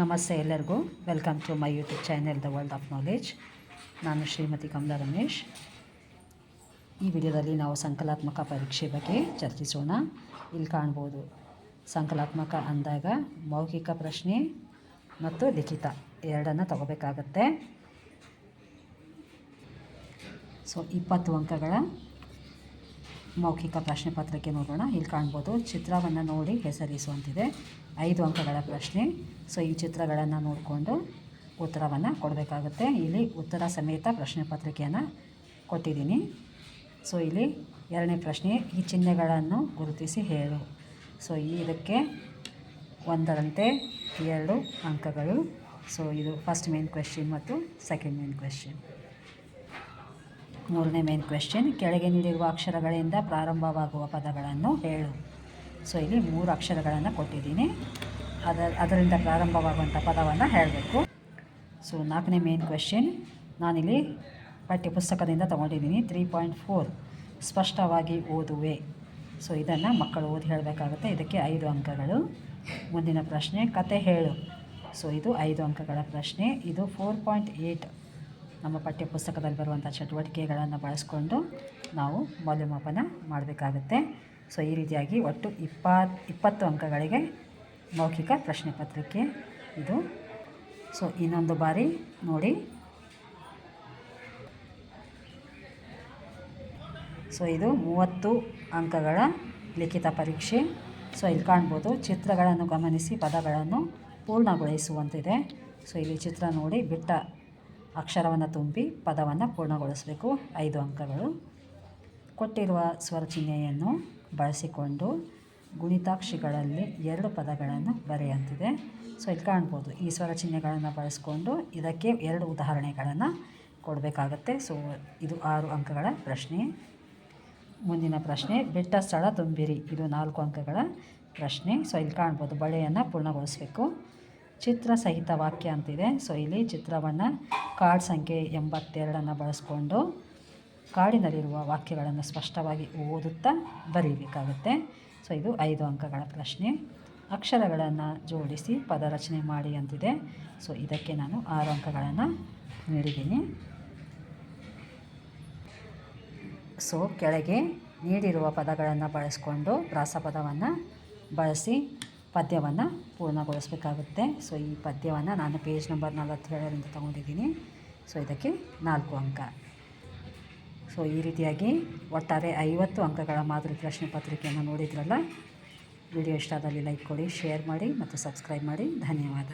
ನಮಸ್ತೆ ಎಲ್ಲರಿಗೂ. Welcome to my YouTube channel the world of knowledge ನಾನು ಶ್ರೀಮತಿ ಕಮಲಾ ರಮೇಶ್. ಈ ವಿಡಿಯೋದಲ್ಲಿ ನಾವು ಸಂಕಲಾತ್ಮಕ ಪರೀಕ್ಷೆ ಬಗ್ಗೆ ಚರ್ಚಿಸೋಣ. ಇಲ್ಲಿ ಕಾಣ್ಬೋದು. ಸಂಕಲಾತ್ಮಕ ಅಂದಾಗ ಮೌಖಿಕ ಪ್ರಶ್ನೆ ಮತ್ತು ಲಿಖಿತ ಎರಡನ್ನು ತಗೋಬೇಕಾಗತ್ತೆ. ಸೊ ಇಪ್ಪತ್ತು ಅಂಕಗಳ ಮೌಖಿಕ ಪ್ರಶ್ನೆ ಪತ್ರಿಕೆ ನೋಡೋಣ. ಇಲ್ಲಿ ಕಾಣ್ಬೋದು, ಚಿತ್ರವನ್ನು ನೋಡಿ ಹೆಸರಿಸುವಂತಿದೆ ಐದು ಅಂಕಗಳ ಪ್ರಶ್ನೆ. ಸೊ, ಈ ಚಿತ್ರಗಳನ್ನು ನೋಡಿಕೊಂಡು ಉತ್ತರವನ್ನು ಕೊಡಬೇಕಾಗುತ್ತೆ. ಇಲ್ಲಿ ಉತ್ತರ ಸಮೇತ ಪ್ರಶ್ನೆ ಪತ್ರಿಕೆಯನ್ನು ಕೊಟ್ಟಿದ್ದೀನಿ. ಸೊ, ಇಲ್ಲಿ ಎರಡನೇ ಪ್ರಶ್ನೆ, ಈ ಚಿಹ್ನೆಗಳನ್ನು ಗುರುತಿಸಿ ಹೇಳು. ಸೊ ಇದಕ್ಕೆ ಒಂದರಂತೆ ಎರಡು ಅಂಕಗಳು. ಸೊ, ಇದು ಫಸ್ಟ್ ಮೇನ್ ಕ್ವೆಶ್ಚನ್ ಮತ್ತು ಸೆಕೆಂಡ್ ಮೇನ್ ಕ್ವೆಶ್ಚನ್ ಮೂರನೇ ಮೇನ್ ಕ್ವೆಶ್ಚನ್ ಕೆಳಗೆ ನೀಡಿರುವ ಅಕ್ಷರಗಳಿಂದ ಪ್ರಾರಂಭವಾಗುವ ಪದಗಳನ್ನು ಹೇಳು. ಸೊ ಇಲ್ಲಿ ಮೂರು ಅಕ್ಷರಗಳನ್ನು ಕೊಟ್ಟಿದ್ದೀನಿ. ಅದರ ಅದರಿಂದ ಪ್ರಾರಂಭವಾಗುವಂಥ ಪದವನ್ನು ಹೇಳಬೇಕು. ಸೊ ನಾಲ್ಕನೇ ಮೇನ್ ಕ್ವೆಶ್ಚನ್ ನಾನಿಲ್ಲಿ ಪಠ್ಯಪುಸ್ತಕದಿಂದ ತೊಗೊಂಡಿದ್ದೀನಿ. ತ್ರೀ ಪಾಯಿಂಟ್ ಫೋರ್ ಸ್ಪಷ್ಟವಾಗಿ ಓದುವೆ. ಸೊ ಇದನ್ನು ಮಕ್ಕಳು ಓದಿ ಹೇಳಬೇಕಾಗುತ್ತೆ. ಇದಕ್ಕೆ ಐದು ಅಂಕಗಳು. ಮುಂದಿನ ಪ್ರಶ್ನೆ, ಕತೆ ಹೇಳು. ಸೊ ಇದು ಐದು ಅಂಕಗಳ ಪ್ರಶ್ನೆ. ಇದು ಫೋರ್ ಪಾಯಿಂಟ್ ಏಯ್ಟ್ ನಮ್ಮ ಪಠ್ಯಪುಸ್ತಕದಲ್ಲಿ ಬರುವಂಥ ಚಟುವಟಿಕೆಗಳನ್ನು ಬಳಸ್ಕೊಂಡು ನಾವು ಮೌಲ್ಯಮಾಪನ ಮಾಡಬೇಕಾಗುತ್ತೆ. ಸೊ, ಈ ರೀತಿಯಾಗಿ ಒಟ್ಟು ಇಪ್ಪತ್ತು ಇಪ್ಪತ್ತು ಅಂಕಗಳಿಗೆ ಮೌಖಿಕ ಪ್ರಶ್ನೆ ಪತ್ರಿಕೆ ಇದು. ಸೊ, ಇನ್ನೊಂದು ಬಾರಿ ನೋಡಿ. ಸೊ, ಇದು ಮೂವತ್ತು ಅಂಕಗಳ ಲಿಖಿತ ಪರೀಕ್ಷೆ. ಸೊ, ಇಲ್ಲಿ ಕಾಣ್ಬೋದು ಚಿತ್ರಗಳನ್ನು ಗಮನಿಸಿ, ಪದಗಳನ್ನು ಪೂರ್ಣಗೊಳಿಸುವಂತಿದೆ. ಸೊ, ಇಲ್ಲಿ ಚಿತ್ರ ನೋಡಿ, ಬಿಟ್ಟ ಅಕ್ಷರವನ್ನು ತುಂಬಿ ಪದವನ್ನು ಪೂರ್ಣಗೊಳಿಸಬೇಕು. ಐದು ಅಂಕಗಳು. ಕೊಟ್ಟಿರುವ ಸ್ವರ ಚಿಹ್ನೆಯನ್ನು ಬಳಸಿಕೊಂಡು ಗುಣಿತಾಕ್ಷಿಗಳಲ್ಲಿ ಎರಡು ಪದಗಳನ್ನು ಬರೆಯಂತಿದೆ. ಸೊ, ಇಲ್ಲಿ ಕಾಣ್ಬೋದು. ಈ ಸ್ವರ ಚಿಹ್ನೆಗಳನ್ನು ಬಳಸ್ಕೊಂಡು ಇದಕ್ಕೆ ಎರಡು ಉದಾಹರಣೆಗಳನ್ನು ಕೊಡಬೇಕಾಗತ್ತೆ. ಸೊ, ಇದು ಆರು ಅಂಕಗಳ ಪ್ರಶ್ನೆ. ಮುಂದಿನ ಪ್ರಶ್ನೆ, ಬೆಟ್ಟ ಸ್ಥಳ ತುಂಬಿರಿ. ಇದು ನಾಲ್ಕು ಅಂಕಗಳ ಪ್ರಶ್ನೆ. ಸೊ, ಇಲ್ಲಿ ಕಾಣ್ಬೋದು. ಬಳೆಯನ್ನು ಪೂರ್ಣಗೊಳಿಸಬೇಕು. ಚಿತ್ರ ಸಹಿತ ವಾಕ್ಯ ಅಂತಿದೆ. ಸೊ ಇಲ್ಲಿ ಚಿತ್ರವನ್ನು ಕಾರ್ಡ್ ಸಂಖ್ಯೆ ಎಂಬತ್ತೆರಡನ್ನು ಬಳಸ್ಕೊಂಡು ಕಾಡಿನಲ್ಲಿರುವ ವಾಕ್ಯಗಳನ್ನು ಸ್ಪಷ್ಟವಾಗಿ ಓದುತ್ತಾ ಬರೀಬೇಕಾಗುತ್ತೆ. ಸೊ ಇದು ಐದು ಅಂಕಗಳ ಪ್ರಶ್ನೆ. ಅಕ್ಷರಗಳನ್ನು ಜೋಡಿಸಿ ಪದರಚನೆ ಮಾಡಿ ಅಂತಿದೆ. ಸೊ ಇದಕ್ಕೆ ನಾನು ಆರು ಅಂಕಗಳನ್ನು ನೀಡಿದ್ದೀನಿ. ಸೊ ಕೆಳಗೆ ನೀಡಿರುವ ಪದಗಳನ್ನು ಬಳಸ್ಕೊಂಡು ಪ್ರಾಸಪದವನ್ನು ಬಳಸಿ ಪದ್ಯವನ್ನು ಪೂರ್ಣಗೊಳಿಸಬೇಕಾಗುತ್ತೆ. ಸೊ ಈ ಪದ್ಯವನ್ನು ನಾನು ಪೇಜ್ ನಂಬರ್ ನಲವತ್ತೇಳರಿಂದ ತೊಗೊಂಡಿದ್ದೀನಿ. ಸೊ ಇದಕ್ಕೆ ನಾಲ್ಕು ಅಂಕ. ಸೊ ಈ ರೀತಿಯಾಗಿ ಒಟ್ಟಾರೆ ಐವತ್ತು ಅಂಕಗಳ ಮಾದರಿ ಪ್ರಶ್ನೆ ಪತ್ರಿಕೆಯನ್ನು ನೋಡಿದ್ರಲ್ಲ? ವಿಡಿಯೋ ಇಷ್ಟ ಆದಲ್ಲಿ ಲೈಕ್ ಕೊಡಿ ಶೇರ್ ಮಾಡಿ ಮತ್ತು ಸಬ್ಸ್ಕ್ರೈಬ್ ಮಾಡಿ. ಧನ್ಯವಾದ.